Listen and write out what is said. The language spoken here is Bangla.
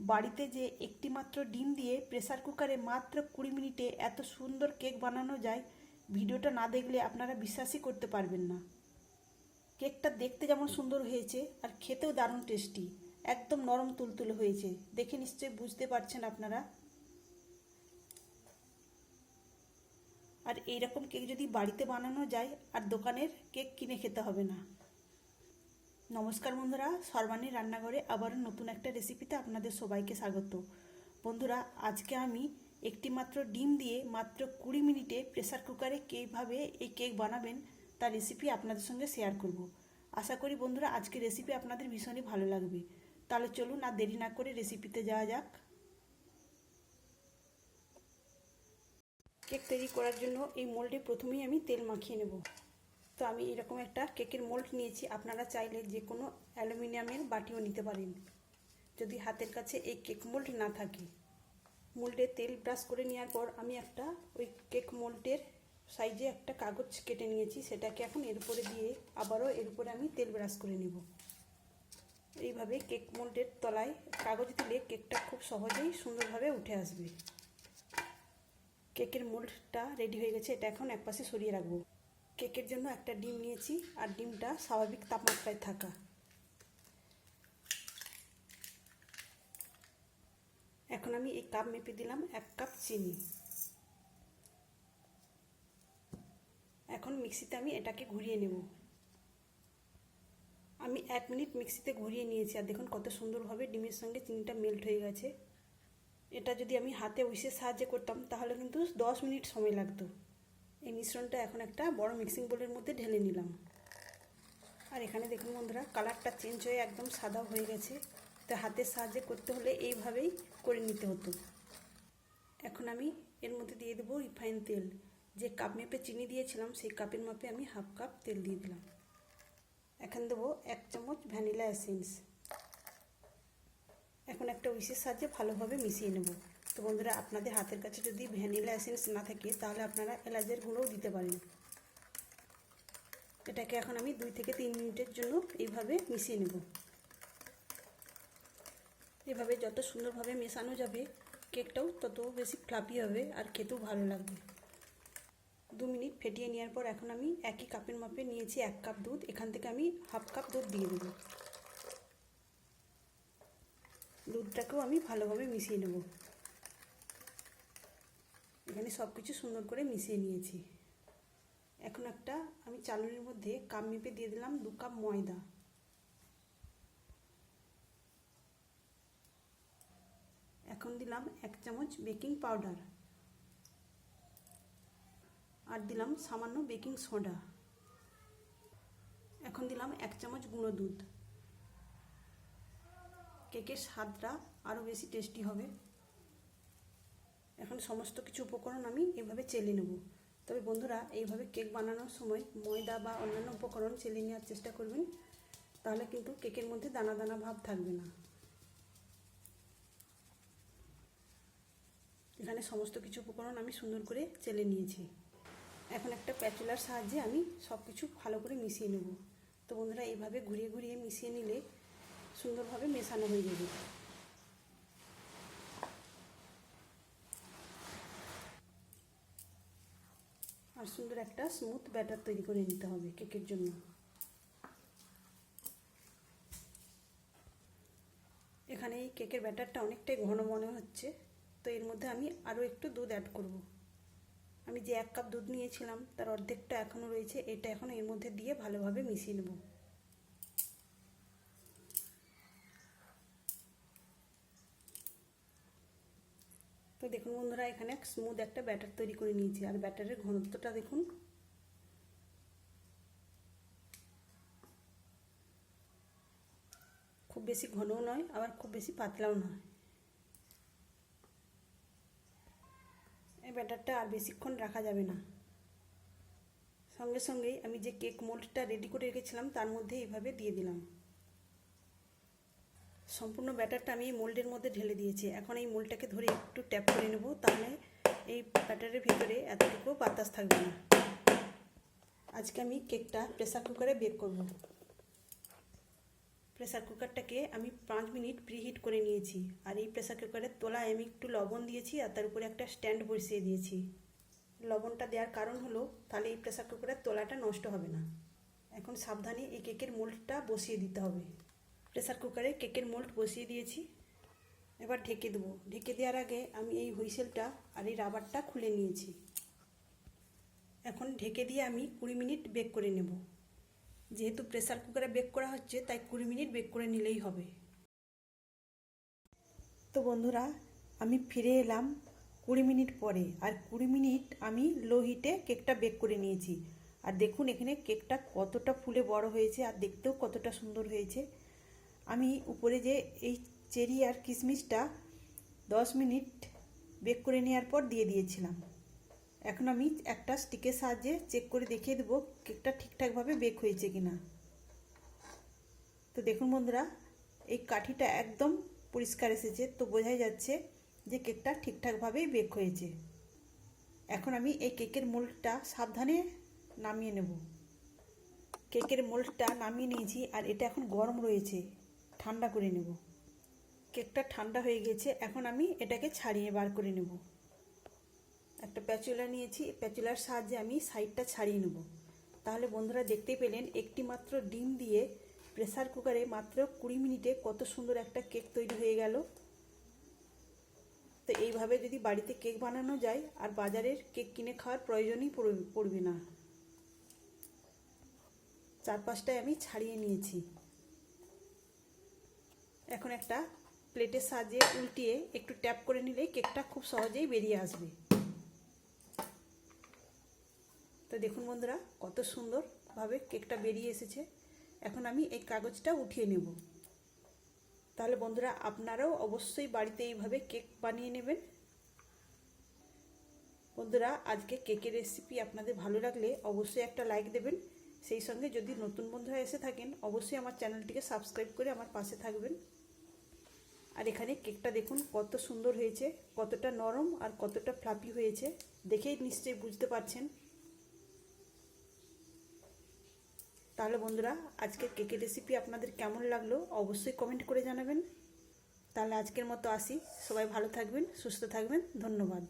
বাড়িতে যে একটি মাত্র ডিম দিয়ে প্রেসার কুকারে মাত্র কুড়ি মিনিটে এত সুন্দর কেক বানানো যায়, ভিডিওটা না দেখলে আপনারা বিশ্বাসই করতে পারবেন না। কেকটা দেখতে যেমন সুন্দর হয়েছে আর খেতেও দারুণ টেস্টি, একদম নরম তুলতুলে হয়েছে। দেখে নিশ্চয়ই বুঝতে পারছেন আপনারা। আর এইরকম কেক যদি বাড়িতে বানানো যায়, আর দোকানের কেক কিনে খেতে হবে না। নমস্কার বন্ধুরা, সর্বাণী রান্নাঘরে আবারও নতুন একটা রেসিপিতে আপনাদের সবাইকে স্বাগত। বন্ধুরা, আজকে আমি একটি মাত্র ডিম দিয়ে মাত্র কুড়ি মিনিটে প্রেসার কুকারে কীভাবে এই কেক বানাবেন তার রেসিপি আপনাদের সঙ্গে শেয়ার করব। আশা করি বন্ধুরা, আজকে রেসিপি আপনাদের ভীষণই ভালো লাগবে। তাহলে চলুন আর দেরি না করে রেসিপিতে যাওয়া যাক। কেক তৈরি করার জন্য এই মোল্ডে প্রথমেই আমি তেল মাখিয়ে নেব। তো আমি এরকম একটা কেকের মোল্ড নিয়েছি। আপনারা চাইলে যে কোনো অ্যালুমিনিয়ামের বাটিও নিতে পারেন, যদি হাতের কাছে এই কেক মোল্ড না থাকে। মোল্ডে তেল ব্রাশ করে নেওয়ার পর আমি একটা ওই কেক মোল্ডের সাইজে একটা কাগজ কেটে নিয়েছি, সেটাকে এখন এর উপরে দিয়ে আবারও এর উপরে আমি তেল ব্রাশ করে নেব। এইভাবে কেক মোল্ডের তলায় কাগজ দিলে কেকটা খুব সহজেই সুন্দরভাবে উঠে আসবে। কেকের মোল্ডটা রেডি হয়ে গেছে, এটা এখন একপাশে সরিয়ে রাখব। কেকের জন্য একটা ডিম নিয়েছি, আর ডিমটা স্বাভাবিক তাপমাত্রায় থাকা। এখন আমি এই কাপ মেপে দিলাম এক কাপ চিনি। এখন মিক্সিতে আমি এটাকে ঘুরিয়ে নেব। আমি এক মিনিট মিক্সিতে ঘুরিয়ে নিয়েছি, আর দেখুন কত সুন্দরভাবে ডিমের সঙ্গে চিনিটা মেল্ট হয়ে গেছে। এটা যদি আমি হাতে উইসের সাহায্যে করতাম, তাহলে কিন্তু দশ মিনিট সময় লাগতো। এই মিশ্রণটা এখন একটা বড় মিক্সিং বোলের মধ্যে ঢেলে নিলাম। আর এখানে দেখুন বন্ধুরা কালারটা চেঞ্জ হয়ে একদম সাদা হয়ে গেছে। তো হাতের সাহায্যে করতে হলে এইভাবেই করে নিতে হতো। এখন আমি এর মধ্যে দিয়ে দেবো রিফাইন তেল। যে কাপ মেপে চিনি দিয়েছিলাম, সেই কাপের মাপে আমি হাফ কাপ তেল দিয়ে দিলাম। এখন দেবো এক চামচ ভ্যানিলা এসেন্স এখন একটা উইসের সাহায্যে ভালোভাবে মিশিয়ে নেব। তো বন্ধুরা, আপনাদের হাতের কাছে যদি ভ্যানিলা এসেন্স না থাকে, তাহলে আপনারা এলাচের গুঁড়োও দিতে পারেন। এটাকে এখন আমি দুই থেকে তিন মিনিটের জন্য এইভাবে মিশিয়ে নেব। এভাবে যত সুন্দরভাবে মেশানো যাবে, কেকটাও তত বেশি ফ্লাপি হবে আর খেতেও ভালো লাগবে। দু মিনিট ফেটিয়ে নেওয়ার পর এখন আমি একই কাপের মাপে নিয়েছি এক কাপ দুধ। এখান থেকে আমি হাফ কাপ দুধ দিয়ে দেবো। দুধটাকেও আমি ভালোভাবে মিশিয়ে নেব। এখানে সব কিছু সুন্দর করে মিশিয়ে নিয়েছি। এখন একটা আমি চালনির মধ্যে কাপ মেপে দিয়ে দিলাম দু কাপ ময়দা। এখন দিলাম এক চামচ বেকিং পাউডার। আর দিলাম সামান্য বেকিং সোডা। এখন দিলাম এক চামচ গুঁড়ো দুধ। কেকের স্বাদটা আরও বেশি টেস্টি হবে। এখন সমস্ত কিছু উপকরণ আমি এভাবে চেলে নেব। তবে বন্ধুরা, এইভাবে কেক বানানোর সময় ময়দা বা অন্যান্য উপকরণ চেলে নেওয়ার চেষ্টা করবেন, তাহলে কিন্তু কেকের মধ্যে দানা দানা ভাব থাকবে না। এখানে সমস্ত কিছু উপকরণ আমি সুন্দর করে চেলে নিয়েছি। এখন একটা প্যাচুলার সাহায্যে আমি সব কিছু ভালো করে মিশিয়ে নেব। তো বন্ধুরা, এইভাবে ঘুরিয়ে ঘুরিয়ে মিশিয়ে নিলে সুন্দরভাবে মেশানো হয়ে যাবে। সুন্দর একটা স্মুথ ব্যাটার তৈরি করে নিতে হবে কেকের জন্য। এখানে এই কেকের ব্যাটারটা অনেকটাই ঘন মনে হচ্ছে, তো এর মধ্যে আমি আরও একটু দুধ অ্যাড করব। আমি যে এক কাপ দুধ নিয়েছিলাম, তার অর্ধেকটা এখনও রয়েছে, এটা এখন এর মধ্যে দিয়ে ভালোভাবে মিশিয়ে নেব। তো দেখুন বন্ধুরা, এখানে স্মুথ একটা ব্যাটার তৈরি করে নিয়েছি। আর ব্যাটারের ঘনত্বটা দেখুন। খুব বেশি ঘনও নয়, আবার খুব বেশি পাতলাও নয়। এই ব্যাটারটা আর বেশিক্ষণ রাখা যাবে না। সঙ্গে সঙ্গেই আমি যে কেক মোল্ডটা রেডি করে রেখেছিলাম, তার মধ্যে এইভাবে দিয়ে দিলাম। সম্পূর্ণ ব্যাটারটা আমি মোল্ডের মধ্যে ঢেলে দিয়েছি। এখন এই মোল্ডটাকে ধরে একটু ট্যাপ করে নেব, তাহলে এই ব্যাটারের ভিতরে এতটুকু বাতাস থাকবে না। আজকে আমি কেকটা প্রেসার কুকারে বেক করব। প্রেসার কুকারটাকে আমি পাঁচ মিনিট প্রিহিট করে নিয়েছি। আর এই প্রেসার কুকারের তলায় আমি একটু লবণ দিয়েছি আর তার উপরে একটা স্ট্যান্ড বসিয়ে দিয়েছি। লবণটা দেওয়ার কারণ হলো, তাহলে এই প্রেসার কুকারের তোলাটা নষ্ট হবে না। এখন সাবধানে এই কেকের মোল্ডটা বসিয়ে দিতে হবে। প্রেসার কুকারে কেকের মোল্ড বসিয়ে দিয়েছি। এবার ঢেকে দেবো। ঢেকে দেওয়ার আগে আমি এই হুইসেলটা আর এই রাবারটা খুলে নিয়েছি। এখন ঢেকে দিয়ে আমি কুড়ি মিনিট বেক করে নেব। যেহেতু প্রেসার কুকারে বেক করা হচ্ছে, তাই কুড়ি মিনিট বেক করে নিলেই হবে। তো বন্ধুরা, আমি ফিরে এলাম কুড়ি মিনিট পরে। আর কুড়ি মিনিট আমি লো হিটে কেকটা বেক করে নিয়েছি। আর দেখুন, এখানে কেকটা কতটা ফুলে বড় হয়েছে, আর দেখতেও কতটা সুন্দর হয়েছে। আমি উপরে যে এই চেরি আর কিশমিশটা দশ মিনিট বেক করে নেওয়ার পর দিয়ে দিয়েছিলাম। এখন আমি একটা স্টিকের সাহায্যে চেক করে দেখিয়ে দেবো কেকটা ঠিকঠাকভাবে বেক হয়েছে কিনা। তো দেখুন বন্ধুরা, এই কাঠিটা একদম পরিষ্কার এসেছে, তো বোঝাই যাচ্ছে যে কেকটা ঠিকঠাকভাবেই বেক হয়েছে। এখন আমি এই কেকের মোল্ডটা সাবধানে নামিয়ে নেব। কেকের মোল্ডটা নামিয়ে নিয়েছি আর এটা এখন গরম রয়েছে। ঠান্ডা করে নেব। কেকটা ঠান্ডা হয়ে গেছে, এখন আমি এটাকে ছাড়িয়ে বার করে নেব। একটা প্যাচুলা নিয়েছি, প্যাচুলার সাহায্যে আমি সাইডটা ছাড়িয়ে নেব। তাহলে বন্ধুরা দেখতে পেলেন, একটি মাত্র ডিম দিয়ে প্রেসার কুকারে মাত্র কুড়ি মিনিটে কত সুন্দর একটা কেক তৈরি হয়ে গেল। তো এইভাবে যদি বাড়িতে কেক বানানো যায়, আর বাজারের কেক কিনে খাওয়ার প্রয়োজনই পড়বে না। চার পাঁচটায় আমি ছাড়িয়ে নিয়েছি। এখন একটা প্লেটের সাহায্যে উল্টিয়ে একটু ট্যাপ করে নিলে কেকটা খুব সহজেই বেরিয়ে আসবে। তো দেখুন বন্ধুরা, কত সুন্দরভাবে কেকটা বেরিয়ে এসেছে। এখন আমি এই কাগজটা উঠিয়ে নেব। তাহলে বন্ধুরা, আপনারাও অবশ্যই বাড়িতে এইভাবে কেক বানিয়ে নেবেন। বন্ধুরা, আজকে কেকের রেসিপি আপনাদের ভালো লাগলে অবশ্যই একটা লাইক দেবেন। সেই সঙ্গে যদি নতুন বন্ধুরা এসে থাকেন, অবশ্যই আমার চ্যানেলটিকে সাবস্ক্রাইব করে আমার পাশে থাকবেন। আর এখানে কেকটা দেখুন, কত সুন্দর হয়েছে, কতটা নরম আর কতটা ফ্লাপি হয়েছে। দেখেই নিশ্চয়ই বুঝতে পারছেন। তাহলে বন্ধুরা, আজকের কেকের রেসিপি আপনাদের কেমন লাগল অবশ্যই কমেন্ট করে জানাবেন। তাহলে আজকের মতো আসি। সবাই ভালো থাকবেন, সুস্থ থাকবেন। ধন্যবাদ।